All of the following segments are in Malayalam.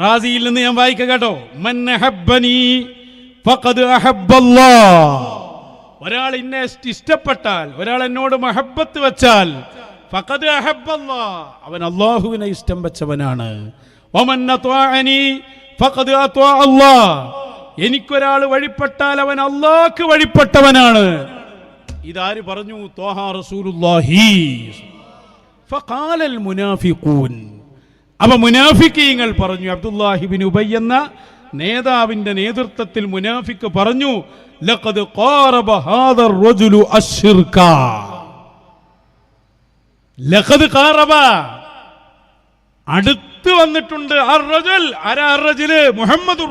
റാസിയിൽ നിന്ന് ഞാൻ വായിക്ക കേട്ടോ. ഒരാൾ എന്നെ ഇഷ്ടപ്പെട്ടാൽ ഒരാൾ എന്നോട് മഹബത്ത് വെച്ചാൽ ഫഖദ് അവൻ അള്ളാഹുവിനെ ഇഷ്ടം വെച്ചവനാണ്. ഫഖദ് എനിക്കൊരാൾ വഴിപ്പെട്ടാൽ അവൻ അള്ളാഹ്ക്ക് വഴിപ്പെട്ടവനാണ്. ഇതാര് പറഞ്ഞു? തോഹാ റസൂലുള്ളാഹി. ഫഖാലൽ മുനാഫിഖൂൻ. അപ്പൊ മുനാഫിക്കീങ്ങൾ പറഞ്ഞു അബ്ദുല്ലാഹിബിൻ ഉബൈ എന്ന നേതാവിന്റെ നേതൃത്വത്തിൽ മുനാഫിക്ക് പറഞ്ഞു ലഖദ് റജുലു ലഖദ് അടുത്ത് വന്നിട്ടുണ്ട് മുഹമ്മദ്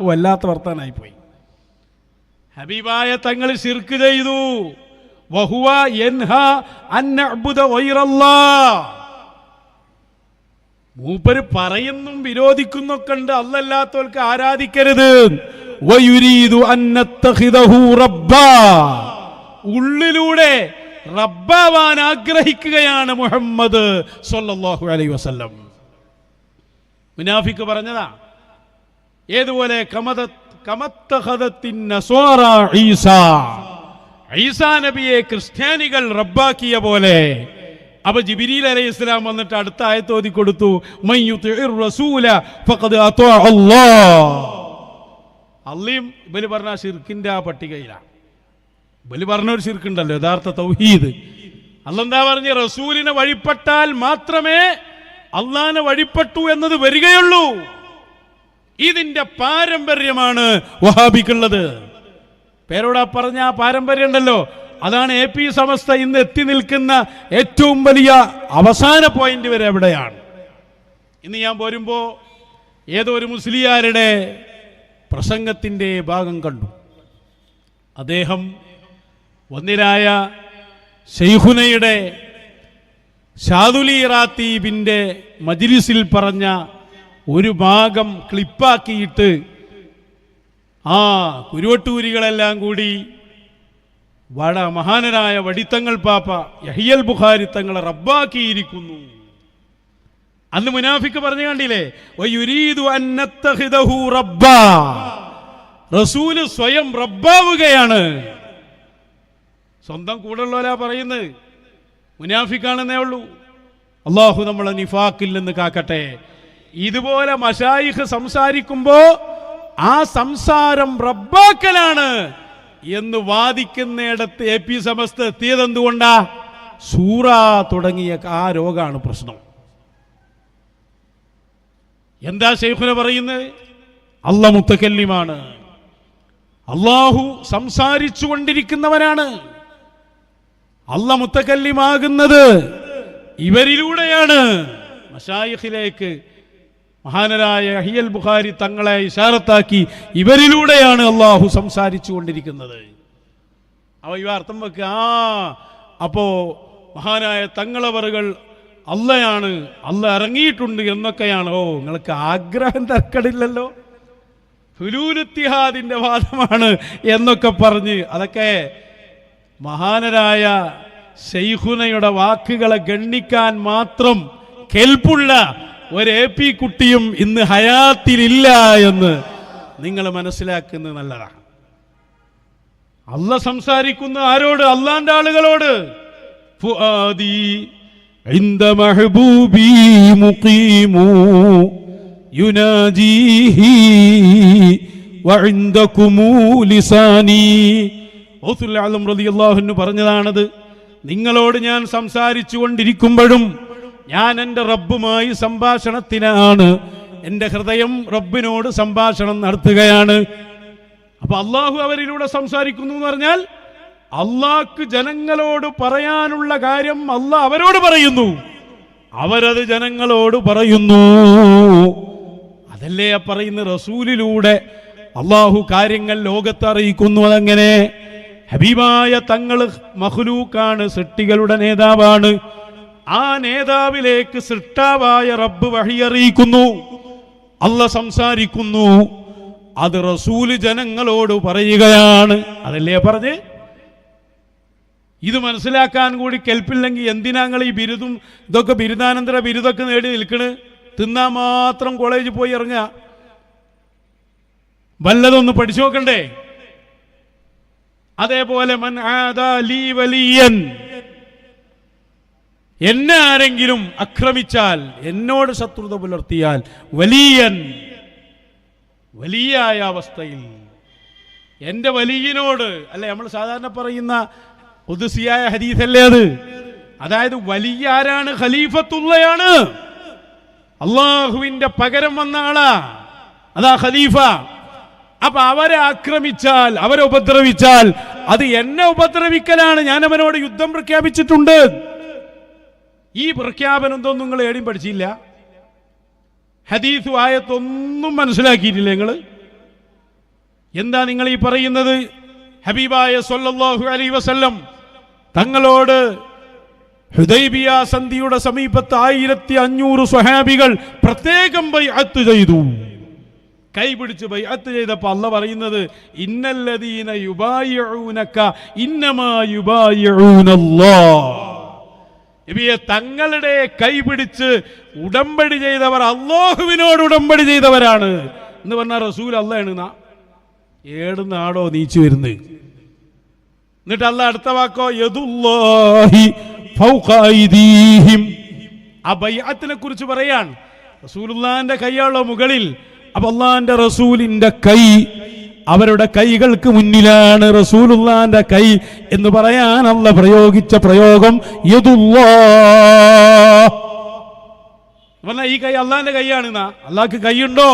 വല്ലാത്ത വർത്താനായി പോയി ഹബീബായ തങ്ങൾ ശിർക്ക് ചെയ്തു. വഹുവ യൻഹ മൂപ്പര് പറയുന്നും വിരോധിക്കുന്നൊക്കെ ഉണ്ട്. അല്ലല്ലാത്തവർക്ക് ആരാധിക്കരുത്. ഉള്ളിലൂടെ റബ്ബാവാൻ ആഗ്രഹിക്കുകയാണ് മുഹമ്മദ് സല്ലല്ലാഹു അലൈഹി വസല്ലം. മുനാഫിക്ക് പറഞ്ഞതാ ഏതുപോലെ കമത കമത്തഹദത്തിൻ ഈസ. ഈസാ നബിയെ ക്രിസ്ത്യാനികൾ റബ്ബാക്കിയ പോലെ. അപ്പൊ ജിബിരിൽ അലൈഹി ഇസ്ലാം വന്നിട്ട് അടുത്ത ആയത്തോതി കൊടുത്തു. അള്ളിയും ബലി പറഞ്ഞ ഷിർക്കിന്റെ ആ പട്ടികയിലാണ് ബലി പറഞ്ഞ ഒരു ഷിർക്കുണ്ടല്ലോ യഥാർത്ഥ തൗഹീദ്. അല്ലെന്താ പറഞ്ഞ്? റസൂലിനെ വഴിപ്പെട്ടാൽ മാത്രമേ അള്ളാനെ വഴിപ്പെട്ടു എന്നത് വരികയുള്ളൂ. ഇതിന്റെ പാരമ്പര്യമാണ് വഹാബിക്കുള്ളത്. പേരോടാ പറഞ്ഞ ആ പാരമ്പര്യം ഉണ്ടല്ലോ. അതാണ് എ പി സമസ്ത ഇന്ന് എത്തി നിൽക്കുന്ന ഏറ്റവും വലിയ അവസാന പോയിന്റ് വരെ എവിടെയാണ്? ഇന്ന് ഞാൻ പോരുമ്പോ ഏതോ ഒരു മുസ്ലിയാരുടെ പ്രസംഗത്തിന്റെ ഭാഗം കണ്ടു. അദ്ദേഹം വന്നിരായ ഷെയ്ഹുനയുടെ ഷാദുലി റാത്തീബിന്റെ മജിലിസിൽ പറഞ്ഞ ഒരു ഭാഗം ക്ലിപ്പാക്കിയിട്ട് ആ കുരുവട്ടൂരികളെല്ലാം കൂടി വട മഹാനരായ വടിത്തങ്ങൾ പാപ്പ യഹിയൽ ബുഖാരി തങ്ങളെ റബ്ബാക്കിയിരിക്കുന്നു. അന്ന് മുനാഫിക്ക് പറഞ്ഞു കണ്ടില്ലേ? സ്വയം റബ്ബാവുകയാണ്. സ്വന്തം കൂടെയുള്ളവരാ പറയുന്നത്. മുനാഫിക്കാണെന്നേ ഉള്ളൂ. അള്ളാഹു നമ്മളെ നിഫാക്കിൽ നിന്ന് കാക്കട്ടെ. ഇതുപോലെ മഷായിഖ് സംസാരിക്കുമ്പോ ആ സംസാരം റബ്ബാക്കലാണ് എന്ന് വാദിക്കുന്നിടത്ത് എ പി സമസ്ത എത്തിയതെന്തുകൊണ്ടാ സൂറ തുടങ്ങിയ ആ രോഗമാണ് പ്രശ്നം. എന്താ ഷെയ്ഖുന പറയുന്നത് അല്ല മുത്തക്കല്ലിമാണ് അള്ളാഹു സംസാരിച്ചു കൊണ്ടിരിക്കുന്നവനാണ്. അല്ല മുത്തക്കല്ലിമാകുന്നത് ഇവരിലൂടെയാണ്. മഷായിഖിലേക്ക് മഹാനരായ അഹിയൽ ബുഖാരി തങ്ങളെ ഇഷാറത്താക്കി ഇവരിലൂടെയാണ് അള്ളാഹു സംസാരിച്ചു കൊണ്ടിരിക്കുന്നത് അവ ഇവ അർത്ഥം വെക്കുക ആ അപ്പോ മഹാനായ തങ്ങളവറുകൾ അല്ലയാണ് അല്ല ഇറങ്ങിയിട്ടുണ്ട് എന്നൊക്കെയാണ്. ഓ നിങ്ങൾക്ക് ആഗ്രഹം തർക്കടില്ലല്ലോ? ഹുലൂലുത്തിഹാദിന്റെ വാദമാണ് എന്നൊക്കെ പറഞ്ഞ് അതൊക്കെ മഹാനരായ ശൈഹുനയുടെ വാക്കുകളെ ഗണ്ണിക്കാൻ മാത്രം കെൽപ്പുള്ള ഒരു എ പി കുട്ടിയും ഇന്ന് ഹയാത്തിലില്ല എന്ന് നിങ്ങൾ മനസ്സിലാക്കുന്നത് നല്ലതാണ്. അല്ല സംസാരിക്കുന്ന ആരോട്? അള്ളാന്റെ ആളുകളോട്. പറഞ്ഞതാണത്. നിങ്ങളോട് ഞാൻ സംസാരിച്ചു കൊണ്ടിരിക്കുമ്പോഴും ഞാൻ എന്റെ റബ്ബുമായി സംഭാഷണത്തിനാണ്. എന്റെ ഹൃദയം റബ്ബിനോട് സംഭാഷണം നടത്തുകയാണ്. അപ്പൊ അള്ളാഹു അവരിലൂടെ സംസാരിക്കുന്നു എന്ന് പറഞ്ഞാൽ അള്ളാഹ്ക്ക് ജനങ്ങളോട് പറയാനുള്ള കാര്യം അള്ളാഹ് അവരോട് പറയുന്നു. അവരത് ജനങ്ങളോട് പറയുന്നു. അതല്ലേ പറയുന്ന റസൂലിലൂടെ അള്ളാഹു കാര്യങ്ങൾ ലോകത്ത് അറിയിക്കുന്നു അതെങ്ങനെ? ഹബീബായ തങ്ങൾ മഹ്ലൂക്കാണ് സൃഷ്ടികളുടെ നേതാവാണ്. ആ നേതാവിലേക്ക് സൃഷ്ടാവായ റബ്ബ് വഴിയറിയിക്കുന്നു. അല്ല സംസാരിക്കുന്നു. അത് റസൂൽ ജനങ്ങളോട് പറയുകയാണ്. അതല്ലേ പറഞ്ഞ്? ഇത് മനസ്സിലാക്കാൻ കൂടി കെൽപ്പില്ലെങ്കിൽ എന്തിനാങ്ങൾ ഈ ബിരുദും ഇതൊക്കെ ബിരുദാനന്തര ബിരുദമൊക്കെ നേടി നിൽക്കണ്? തിന്നാ മാത്രം കോളേജിൽ പോയി ഇറങ്ങുക. വല്ലതൊന്ന് പഠിച്ചു നോക്കണ്ടേ? അതേപോലെ മൻ ആദാ ലീ വലിയൻ. എന്നെ ആരെങ്കിലും അക്രമിച്ചാൽ എന്നോട് ശത്രുത പുലർത്തിയാൽ വലിയൻ വലിയായ അവസ്ഥയിൽ എന്റെ വലിയനോട് അല്ലെ നമ്മൾ സാധാരണ പറയുന്ന ഉദുസിയായ ഹരീസല്ലേ അത്? അതായത് വലിയ ആരാണ് ഖലീഫത്തുള്ളയാണ്. അള്ളാഹുവിന്റെ പകരം വന്ന ആളാ. അതാ ഖലീഫ. അപ്പൊ അവരെ ആക്രമിച്ചാൽ അവരെ ഉപദ്രവിച്ചാൽ അത് എന്നെ ഉപദ്രവിക്കലാണ്. ഞാൻ അവനോട് യുദ്ധം പ്രഖ്യാപിച്ചിട്ടുണ്ട്. ഈ പ്രഖ്യാപനം എന്തൊന്നും നിങ്ങൾ ഏടിയും പഠിച്ചില്ല. ഹദീസ് ആയത്തൊന്നും മനസ്സിലാക്കിയിട്ടില്ല നിങ്ങൾ എന്താ നിങ്ങൾ ഈ പറയുന്നത്? ഹബീബായ സൊല്ലാഹു അലൈഹി വസല്ലം തങ്ങളോട് ഹുദൈബിയ സന്ധിയുടെ സമീപത്ത് ആയിരത്തി അഞ്ഞൂറ് സ്വഹാബികൾ പ്രത്യേകം ബൈഅത്ത് ചെയ്തു. കൈപിടിച്ച് ബൈഅത്ത് ചെയ്തപ്പോൾ അല്ല പറയുന്നത് ഇന്നല്ലദീന യുബായിഊനക ഇന്നമാ യുബായിഊനല്ലാഹ് നബിയെ തങ്ങളുടെ കൈപിടിച്ച് ഉടമ്പടി ചെയ്തവർ അള്ളാഹുവിനോട് ഉടമ്പടി ചെയ്തവരാണ്. എന്ന് പറഞ്ഞ റസൂൽ അള്ളയാണ് ഏടുന്ന ഏടുന്നാടോ നീച്ചു വരുന്നത് എന്നിട്ട് അല്ല അടുത്ത വാക്കോ യദുല്ലാഹി. ആ ബൈഅത്തിനെ കുറിച്ച് പറയാൻ റസൂലുള്ളാന്റെ കൈയാളോ മുകളിൽ. അപ്പൊ അള്ളാന്റെ റസൂലിന്റെ കൈ അവരുടെ കൈകൾക്ക് മുന്നിലാണ് റസൂലുള്ളാന്റെ കൈ എന്ന് പറയാൻ അല്ല പ്രയോഗിച്ച പ്രയോഗം. പറഞ്ഞാൽ ഈ കൈ അള്ളാന്റെ കൈയാണ് അള്ളാഹ്ക്ക് കൈയുണ്ടോ?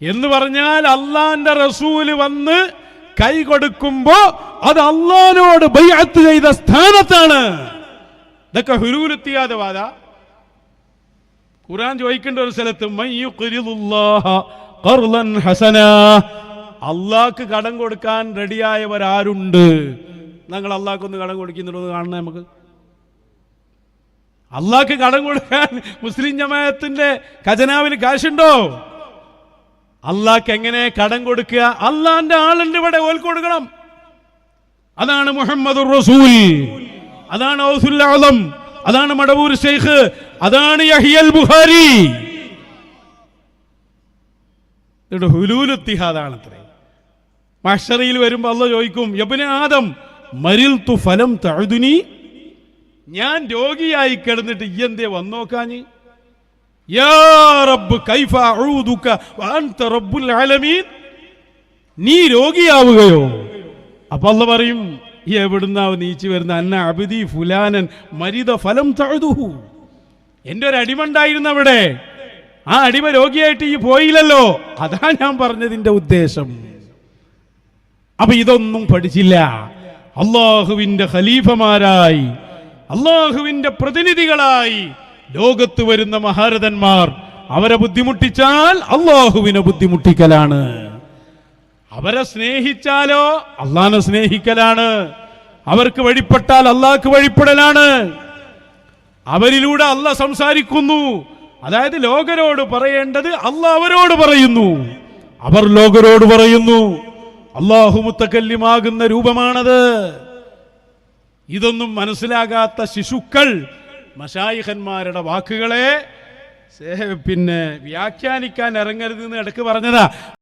എന്ന് പറഞ്ഞാൽ അള്ളാന്റെ റസൂൽ വന്ന് കൈ കൊടുക്കുമ്പോ അത് അള്ളാനോട് ബൈഅത്ത് ചെയ്ത സ്ഥാനത്താണ്. ഇതൊക്കെ ഹുരൂലെത്തിയാതെ വാദ ഖുറാൻ ചോദിക്കേണ്ട ഒരു സ്ഥലത്ത് മൻ യുഖ്രിദുല്ലാഹ ഹസന. അള്ളാഹ്ക്ക് കടം കൊടുക്കാൻ റെഡിയായവരാരുണ്ട്. ഞങ്ങൾ അള്ളാഹ്ക്കൊന്ന് കടം കൊടുക്കുന്നുണ്ടോ കാണണേ നമുക്ക്. അള്ളാഹ്ക്ക് കടം കൊടുക്കാൻ മുസ്ലിം ജമാഅത്തിന്റെ ഖജനാവിൽ കാശുണ്ടോ? അള്ളാഹ്ക്ക് എങ്ങനെ കടം കൊടുക്കുക? അള്ളാന്റെ ആളുണ്ട് ഇവിടെ ഓൽ കൊടുക്കണം. അതാണ് മുഹമ്മദ് റസൂൽ. അതാണ് ഔസുൽ അതാണ് മടവൂർ ഷെയ്ഖ്. അതാണ് യഹിയൽ ബുഖാരി. ഇവിടെ ഹുലൂലുത്തിഹാദാണ് അത്രേ മഷറിയിൽ വരുമ്പോൾ അള്ള ചോദിക്കും യബിന് ആദം മരിൽ തു ഫലം തഴുതുനി ഞാൻ രോഗിയായി കിടന്നിട്ട് ഈ എന്തേ വന്നോക്കാഞ്ഞ്? നീ രോഗിയാവുകയോ? അപ്പൊ അല്ല പറയും എവിടുന്നാവ് നീച്ചു വരുന്ന? അന്ന അബിദി ഫുലാനൻ മരിത ഫലം തഴുതുഹു എന്റെ ഒരു അടിമണ്ടായിരുന്നു അവിടെ ആ അടിമ രോഗിയായിട്ട് ഈ പോയില്ലല്ലോ. അതാ ഞാൻ പറഞ്ഞതിന്റെ ഉദ്ദേശം. അപ്പൊ ഇതൊന്നും പഠിച്ചില്ല. അള്ളാഹുവിന്റെ ഖലീഫമാരായി അള്ളാഹുവിന്റെ പ്രതിനിധികളായി ലോകത്ത് വരുന്ന മഹാരഥന്മാർ അവരെ ബുദ്ധിമുട്ടിച്ചാൽ അള്ളാഹുവിനെ ബുദ്ധിമുട്ടിക്കലാണ്. അവരെ സ്നേഹിച്ചാലോ അള്ളാഹിനെ സ്നേഹിക്കലാണ്. അവർക്ക് വഴിപ്പെട്ടാൽ അള്ളാഹ്ക്ക് വഴിപ്പെടലാണ്. അവരിലൂടെ അല്ല സംസാരിക്കുന്നു. അതായത് ലോകരോട് പറയേണ്ടത് അല്ല അവരോട് പറയുന്നു. അവർ ലോകരോട് പറയുന്നു അള്ളാഹു മുത്തക്കല്യമാകുന്ന രൂപമാണത്. ഇതൊന്നും മനസ്സിലാകാത്ത ശിശുക്കൾ മഷായിഖന്മാരുടെ വാക്കുകളെ പിന്നെ വ്യാഖ്യാനിക്കാൻ ഇറങ്ങരുത് എന്ന് ഇടയ്ക്ക് പറഞ്ഞതാ.